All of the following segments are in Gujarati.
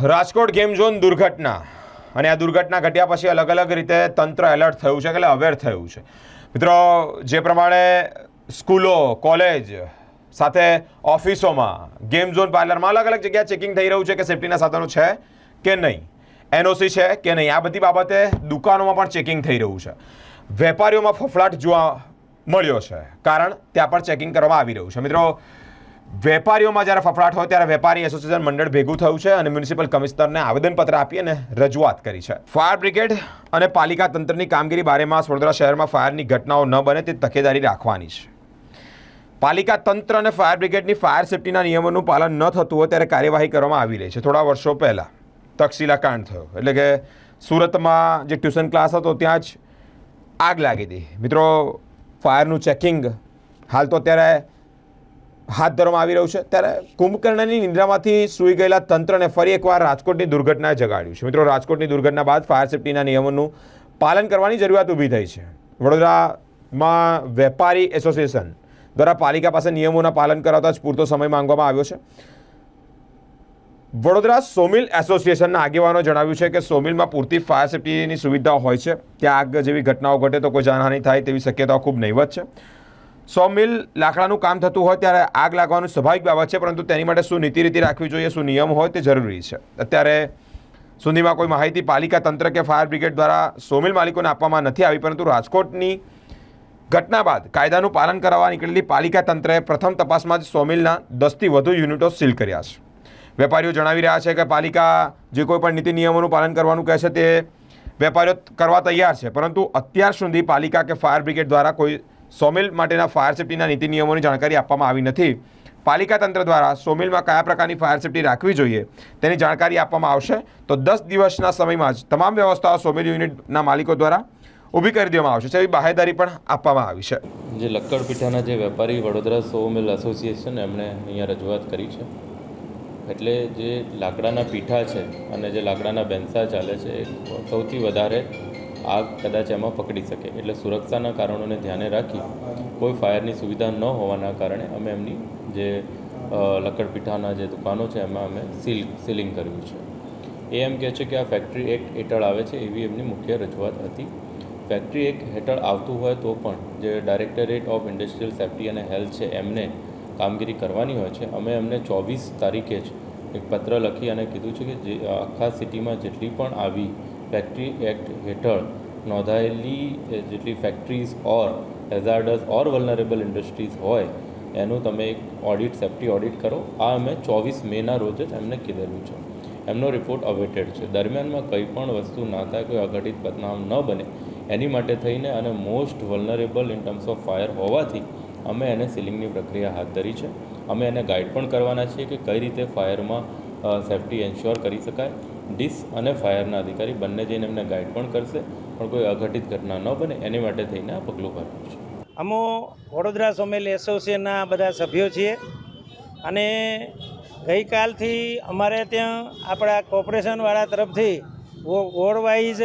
રાજકોટ ગેમ ઝોન દુર્ઘટના. અને આ દુર્ઘટના ઘટ્યા પછી અલગ અલગ રીતે તંત્ર એલર્ટ થયું છે એટલે અવેર થયું છે. મિત્રો, જે પ્રમાણે સ્કૂલો, કોલેજ સાથે ઓફિસોમાં ગેમ ઝોન પાર્લરમાં અલગ અલગ જગ્યાએ ચેકિંગ થઈ રહ્યું છે કે સેફટીના સાધનો છે કે નહીં? એનઓસી છે કે નહીં? આ બધી બાબતે દુકાનોમાં પણ ચેકિંગ થઈ રહ્યું છે. વેપારીઓમાં ફફડાટ જોવા મળ્યો છે. કારણ ત્યાં પણ ચેકિંગ કરવામાં આવી રહ્યું છે. મિત્રો વેપારીઓમાં જ્યારે ફફડાટ હોય ત્યારે વેપારી એસોસિએશન મંડળ ભેગું થયું છે અને મ્યુનિસિપલ કમિશનરને આવેદનપત્ર આપી અને રજૂઆત કરી છે. ફાયર બ્રિગેડ અને પાલિકા તંત્રની કામગીરી બારેમાં વડોદરા શહેરમાં ફાયરની ઘટનાઓ ન બને તે તકેદારી રાખવાની છે. પાલિકા તંત્ર અને ફાયર બ્રિગેડની ફાયર સેફટીના નિયમોનું પાલન ન થતું હોય ત્યારે કાર્યવાહી કરવામાં આવી રહી છે. થોડા વર્ષો પહેલાં તક્ષશિલા કાંડ થયો. એટલે કે સુરતમાં જે ટ્યુશન ક્લાસ હતો ત્યાં જ આગ લાગી હતી. મિત્રો, ફાયરનું ચેકિંગ હાલ તો અત્યારે હાથ ધરવામાં આવી રહ્યું છે. ત્યારે કુંભકર્ણની નિંદ્રામાંથી સૂઈ ગયેલા તંત્રને ફરી એકવાર રાજકોટની દુર્ઘટનાએ જગાડ્યું છે. મિત્રો, રાજકોટની દુર્ઘટના બાદ ફાયર સેફ્ટીના નિયમોનું પાલન કરવાની જરૂરિયાત ઊભી થઈ છે. વડોદરામાં વેપારી એસોસિએશન દ્વારા પાલિકા પાસે નિયમોના પાલન કરાવતા જ પૂરતો સમય માંગવામાં આવ્યો છે. વડોદરા સોમિલ એસોસિએશનના આગેવાનો જણાવ્યું છે કે સોમિલમાં પૂરતી ફાયર સેફટીની સુવિધાઓ હોય છે. ત્યાં આગ જેવી ઘટનાઓ ઘટે તો કોઈ જાનહાનિ થાય તેવી શક્યતાઓ ખૂબ નહીવત છે. સો મિલ લાકડાનું કામ થતું હોય ત્યારે આગ લાગવાનું સ્વાભાવિક બાબત છે, પરંતુ તેની માટે શું નીતિ રીતિ રાખવી જોઈએ, શું નિયમ હોય તે જરૂરી છે. અત્યારે સુધીમાં કોઈ માહિતી પાલિકા તંત્ર કે ફાયર બ્રિગેડ દ્વારા સોમિલ માલિકોને આપવામાં નથી આવી, પરંતુ રાજકોટની ઘટના બાદ કાયદાનું પાલન કરાવવા નીકળેલી પાલિકા તંત્રએ પ્રથમ તપાસમાં જ સોમિલના દસથી વધુ યુનિટો સીલ કર્યા છે. વેપારીઓ જણાવી રહ્યા છે કે પાલિકા જે કોઈ પણ નીતિ નિયમોનું પાલન કરવાનું કહે છે તે વેપારીઓ કરવા તૈયાર છે, પરંતુ અત્યાર સુધી પાલિકા કે ફાયર બ્રિગેડ દ્વારા કોઈ સોમિલ માટેના ફાયર સેફટીના નીતિ નિયમોની જાણકારી આપવામાં આવી નથી. પાલિકા તંત્ર દ્વારા સોમિલમાં કયા પ્રકારની ફાયર સેફટી રાખવી જોઈએ તેની જાણકારી આપવામાં આવશે. તો દસ દિવસના સમયમાં જ તમામ વ્યવસ્થાઓ સોમિલ યુનિટના માલિકો દ્વારા ઊભી કરી દેવામાં આવશે. તેવી બાહેદારી પણ આપવામાં આવી છે. જે લક્કડ પીઠાના જે વેપારી વડોદરા સોમિલ એસોસિએશન એમણે અહીંયા રજૂઆત કરી છે. એટલે જે લાકડાના પીઠા છે અને જે લાકડાના બેન્સા ચાલે છે, એ સૌથી વધારે આગ કદાચ એમાં પકડી શકે. એટલે સુરક્ષાના કારણોને ધ્યાને રાખી કોઈ ફાયરની સુવિધા ન હોવાના કારણે અમે એમની જે લકડપીઠાના જે દુકાનો છે એમાં અમે સીલ, સીલિંગ કર્યું છે. એ એમ કહે છે કે આ ફેક્ટરી એક્ટ હેઠળ આવે છે એવી એમની મુખ્ય રજૂઆત હતી. ફેક્ટરી એક્ટ હેઠળ આવતું હોય તો પણ જે ડાયરેક્ટરેટ ઓફ ઇન્ડસ્ટ્રીયલ સેફ્ટી અને હેલ્થ છે એમને કામગીરી કરવાની હોય છે. અમે એમને ચોવીસ તારીખે જ એક પત્ર લખી અને કીધું છે કે જે આખા સિટીમાં જેટલી પણ આવી ફેક્ટરી એક્ટ હેઠળ નોંધાયેલી જેટલી factories or hazardous or vulnerable industries હોય, એનું તમે એક ઓડિટ સેફ્ટી ઓડિટ કરો. આ અમે ચોવીસ મેના રોજ જ એમને કીધેલું છે. એમનો રિપોર્ટ અવેટેડ છે. દરમિયાનમાં કંઈ પણ વસ્તુ ના થાય, કોઈ અઘટિત બદનામ ન બને, એની માટે થઈને અને most vulnerable in terms of fire હોવાથી અમે એને સીલિંગની પ્રક્રિયા હાથ ધરી છે. અમે એને ગાઈડ પણ કરવાના છીએ કે કઈ રીતે ફાયરમાં સેફ્ટી એન્શ્યોર કરી શકાય. ડીસ અને ફાયરના અધિકારી બંને જઈને એમને ગાઈડ પણ કરશે, પણ કોઈ અઘટિત ઘટના ન બને, એની માટે થઈને આ પગલું ભરવું છે. અમો વડોદરા સોમેલ એસોસિએશનના બધા સભ્યો છીએ અને ગઈકાલથી અમારે ત્યાં આપણા કોર્પોરેશનવાળા તરફથી વોર્ડ વાઇઝ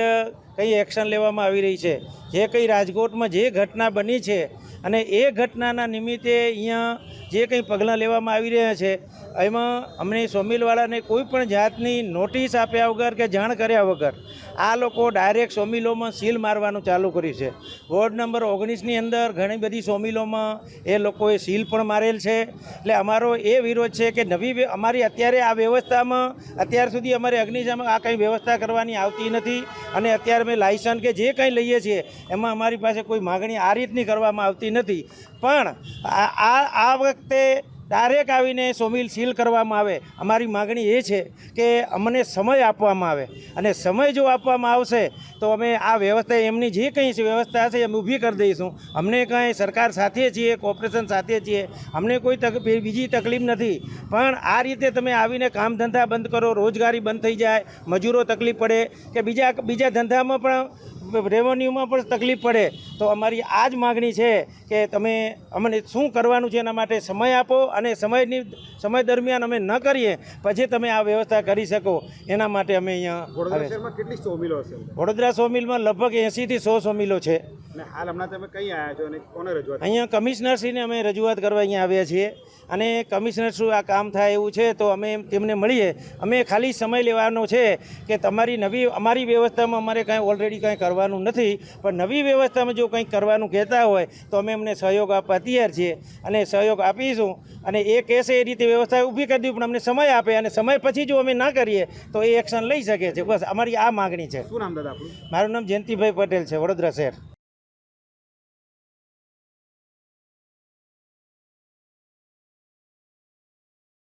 કઈ એક્શન લેવામાં આવી રહી છે. જે કંઈ રાજકોટમાં જે ઘટના બની છે અને એ ઘટનાના નિમિત્તે અહીંયા જે કંઈ પગલાં લેવામાં આવી રહ્યા છે, એમાં અમને સોમિલવાળાને કોઈ પણ જાતની નોટિસ આપ્યા વગર કે જાણ કર્યા વગર આ લોકો ડાયરેક્ટ સોમિલોમાં સીલ મારવાનું ચાલુ કર્યું છે. વોર્ડ નંબર ઓગણીસની અંદર ઘણી બધી સોમિલોમાં એ લોકોએ સીલ પણ મારેલ છે. એટલે અમારો એ વિરોધ છે કે નવી અમારી અત્યારે આ વ્યવસ્થામાં, અત્યાર સુધી અમારે અગ્નિશામક આ કંઈ વ્યવસ્થા કરવાની આવતી નથી અને અત્યારે અમે લાયસન્સ કે જે કંઈ લઈએ છીએ એમાં અમારી પાસે કોઈ માગણી આ રીતની કરવામાં આવતી નથી. પણ આ આ વખતે ડાયરેક્ટ આવીને સોમિલ સીલ કરવામાં આવે. અમારી માગણી એ છે કે અમને સમય આપવામાં આવે. અને સમય જો આપવામાં આવશે, તો અમે આ વ્યવસ્થા, એમની જે કંઈ વ્યવસ્થા છે એમ ઊભી કરી દઈશું. અમને કાંઈ સરકાર સાથે છીએ, કોર્પોરેશન સાથે છીએ, અમને કોઈ તક બીજી તકલીફ નથી. પણ આ રીતે તમે આવીને કામ ધંધા બંધ કરો, રોજગારી બંધ થઈ જાય, મજૂરો તકલીફ પડે, કે બીજા બીજા ધંધામાં પણ રેવન્યુમાં પણ તકલીફ પડે તો અમારી આ જ માગણી છે કે તમે અમને શું કરવાનું છે એના માટે સમય આપો અને સમયની સમય દરમિયાન અમે ન કરીએ પછી તમે આ વ્યવસ્થા કરી શકો. એના માટે અમે અહીંયા વડોદરા શહેરમાં કેટલી સો મિલો હશે? વડોદરા સો મિલમાં લગભગ એંસીથી સો સો મિલો છે. હાલ હમણાં તમે કઈ આવ્યા છો અને કોને રજૂઆત અહીંયા કમિશનરશ્રીને અમે રજૂઆત કરવા અહીંયા આવ્યા છીએ. અને કમિશનર શું આ કામ થાય એવું છે તો અમે તેમને મળીએ. અમે ખાલી સમય લેવાનો છે કે તમારી નવી અમારી વ્યવસ્થામાં અમારે કાંઈ ઓલરેડી કાંઈ કરવાનું નથી પણ નવી વ્યવસ્થામાં જો કંઈક કરવાનું કહેતા હોય તો અમે એમને સહયોગ આપવા તૈયાર છીએ અને સહયોગ આપીશું. અને એ કહેશે એ રીતે વ્યવસ્થા ઊભી કરી દીધી પણ અમને સમય આપે અને સમય પછી જો અમે ના કરીએ તો એ એક્શન લઈ શકે છે. બસ અમારી આ માગણી છે. શું નામ દાદા મારું નામ જયંતિભાઈ પટેલ છે વડોદરા શહેર.